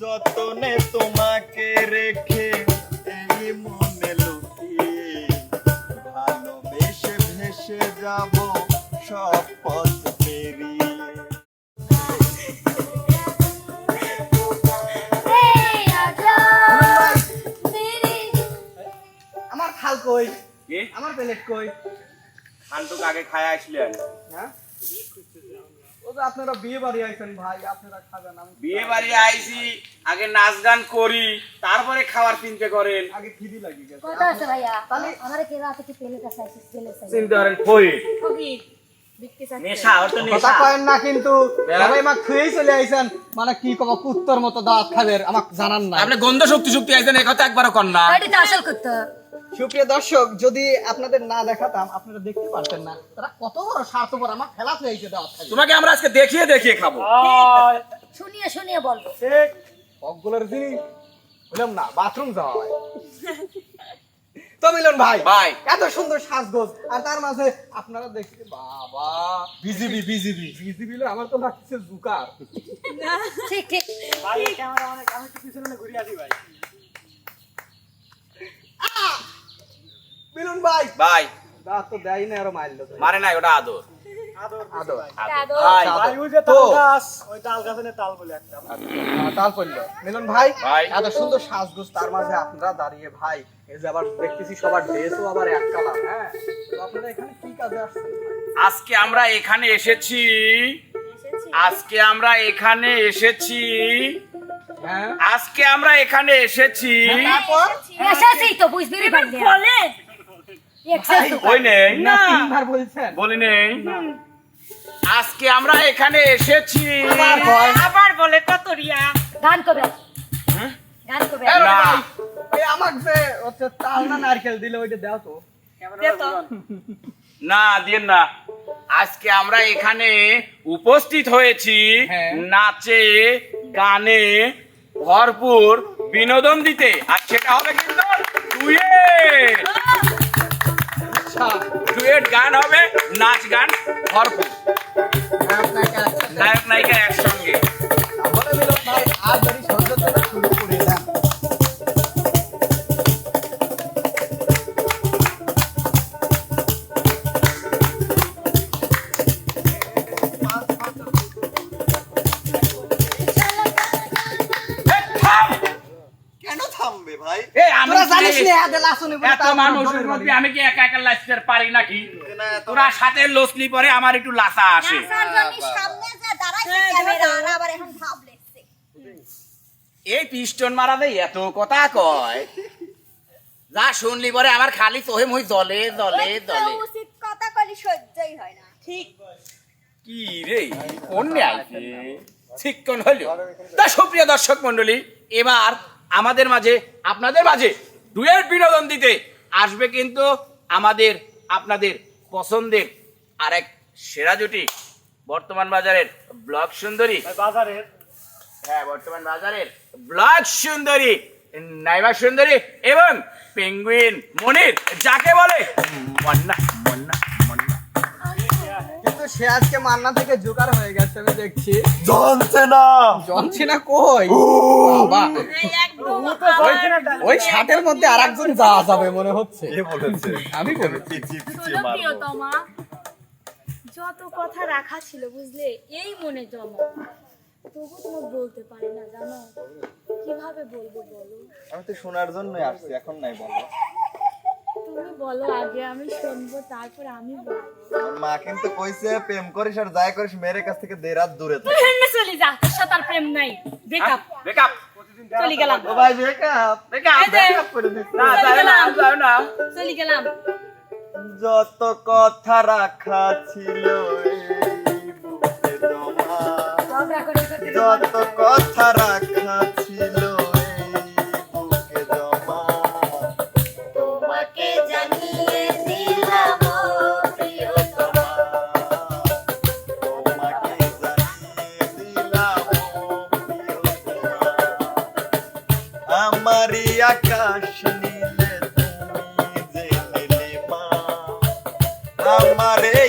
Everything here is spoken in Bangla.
যতনে তোমাকে রেখে এই মনে লুকিয়ে ভালোবেসে ভেসে যাব সব কই? কি? আমার প্লেট কই? খানটুক আগে খায় আসলেন হ্যাঁ? ও যে আপনারা বিয়ে বাড়ি আইছেন ভাই আপনারা খাবেন আমি বিয়ে বাড়ি আইছি আগে নাচ গান করি তারপরে খাওয়ার চিন্তা করেন। আগে খিদি লাগি গেছে। কত আছে ভাইয়া আমার কে রাতে কি পেলে কাছে আইছিস পেলে চিন্তা করেন কই? ফকির বিক্রি নেশা ওর তো কথা কয়েন না কিন্তু সবাই মা খুঁয়েই চলে আইছেন। মানে কি কব কুত্তর মতো দাঁত খাবেন আমাকে জানান না। আপনি গন্ধ শক্তি শক্তি আইছেন এই কথা একবারও কর না। এটি আসল করতে সুপ্রিয় দর্শক যদি আপনাদের না দেখাতাম আপনারা দেখতে পারতেন না। তারা কত বড় স্বার্থপর আমার খেলা হয়েছে খাই তোমাকে আমরা আজকে দেখিয়ে দেখিয়ে খাব। শুনিয়ে শুনিয়ে বলব সবগুলোর জিনিস বললাম না বাথরুম যাওয়া হয়। তো মিলন ভাই ভাই। এত সুন্দর সাজগোজ। আর তার মাঝে আপনারা দেখছি বাবা। BGB BGB. বিজিবি আমার তো লাগছে জুকার। ঠিক ঠিক। মিলন ভাই। ভাই। দাঁত তো দেয় না আরও মারলো। মারে নাই ওটা আদর। ভাই। তো। হ্যাঁ, তাল পড়ল। মিলন ভাই ভাই। এত সুন্দর সাজগোজ তার মাঝে আপনারা দাঁড়িয়ে ভাই। এই যে আবার দেখতেছি সবার ড্রেসও আবার এক কালার হ্যাঁ? তো আপনারা এখানে কি কাজে আসছেন? আজকে আমরা এখানে এসেছি। আজকে আমরা এখানে এসেছি। হ্যাঁ। আজকে আমরা এখানে এসেছি। এসেছি। তো বুঝবি পারলি। ওই নেই। না। তিনবার বলছেন। বলি নেই। আজকে আমরা এখানে এসেছি। আবার বলে। কত রিয়া গান কবে? হ্যাঁ? গান কবে? না। ভাই, এই আমাকে যে হচ্ছে তাল না নারকেল দিলে ওইটা দাও তো। না দিন না। আজকে আমরা এখানে উপস্থিত হয়েছি হ্যাঁ। নাচে গানে ভরপুর বিনোদন দিতে। আর সেটা হবে কিন্তু ডুয়েট গান হবে নাচ গান ভরপুর। নায়ক নায়িকা একসঙ্গে। এত মানুষের মধ্যে আমি কি একা একা লাচতে পারি নাকি? তোরা সাথে লসলি পরে আমার একটু লাসা আসে। সামনে যে দাঁড়াইছে ক্যামেরা আবার এখন ভাব লেখছে এই পিস্টন মারাতে এত কথা কয়। যা শুনলি পরে আমার খালি তোহে মুই জলে জলে জলে। উচিত কথা কলি সহ্যই হয় না। ঠিক। কি রে কোন আইছে। শিক্ষণ হলো তা সুপ্রিয় দর্শক মন্ডলী এবার আমাদের মাঝে আপনাদের মাঝে ডুয়েট বিনোদন দিতে আসবে কিন্তু আমাদের আপনাদের পছন্দের আরেক সেরা জুটি বর্তমান বাজারের ব্লক সুন্দরী। বাজারের? হ্যাঁ বর্তমান বাজারের ব্লক সুন্দরী নাইবা সুন্দরী এবং পেঙ্গুইন মনির যাকে বলে মন্না মন্না। কিন্তু সে আজকে মান্না থেকে জোকার হয়ে গেছে আমি দেখছি। জানছে না জনছি না কই বাবা ওই মধ্যে যাওয়া যাবে মনে হচ্ছে। আমি বলেছি। যত কথা রাখা ছিল বুঝলে? এই মনে জমা। তবু তোমার বলতে পারি না জানো? কীভাবে বলব বলো? আমি তো শোনার জন্যই আসছি এখন নাই বলো। তুমি বলো আগে আমি শুনব তারপর আমি বলব। মা কিন্তু কইছে প্রেম করিস আর যাই করিস মেয়ের কাছ থেকে দেড় রাত দূরে থাক তুই হেন্নে চলে যা তোর সাথে আর প্রেম নাই। ব্রেকআপ বেকআপ চলে গেলাম। ও ভাই করে না যাও না যাও না। চলে গেলাম। যত কথা রাখা ছিল যত আমারই আকাশ নীলে তুমি আমারে